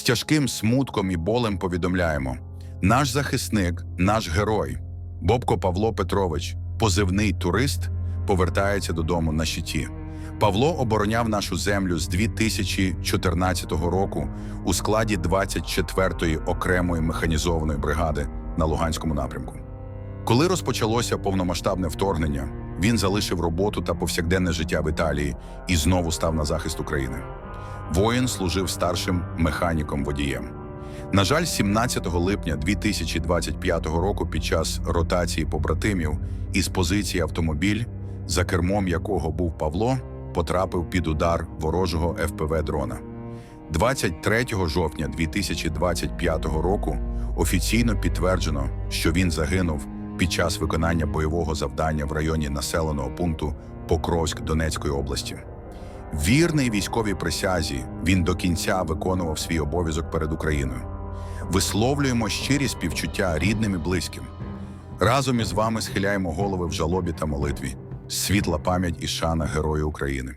З тяжким смутком і болем повідомляємо: наш захисник, наш герой, Бобко Павло Петрович, позивний турист, повертається додому на щиті. Павло обороняв нашу землю з 2014 року у складі 24-ї окремої механізованої бригади на Луганському напрямку. Коли розпочалося повномасштабне вторгнення, він залишив роботу та повсякденне життя в Італії і знову став на захист України. Воїн служив старшим механіком-водієм. На жаль, 17 липня 2025 року, під час ротації побратимів із позиції автомобіль, за кермом якого був Павло, потрапив під удар ворожого ФПВ дрона. 23 жовтня 2025 року офіційно підтверджено, що він загинув під час виконання бойового завдання в районі населеного пункту Покровськ Донецької області. Вірний військовій присязі, він до кінця виконував свій обов'язок перед Україною. Висловлюємо щирі співчуття рідним і близьким. Разом із вами схиляємо голови в жалобі та молитві. Світла пам'ять і шана Герою України.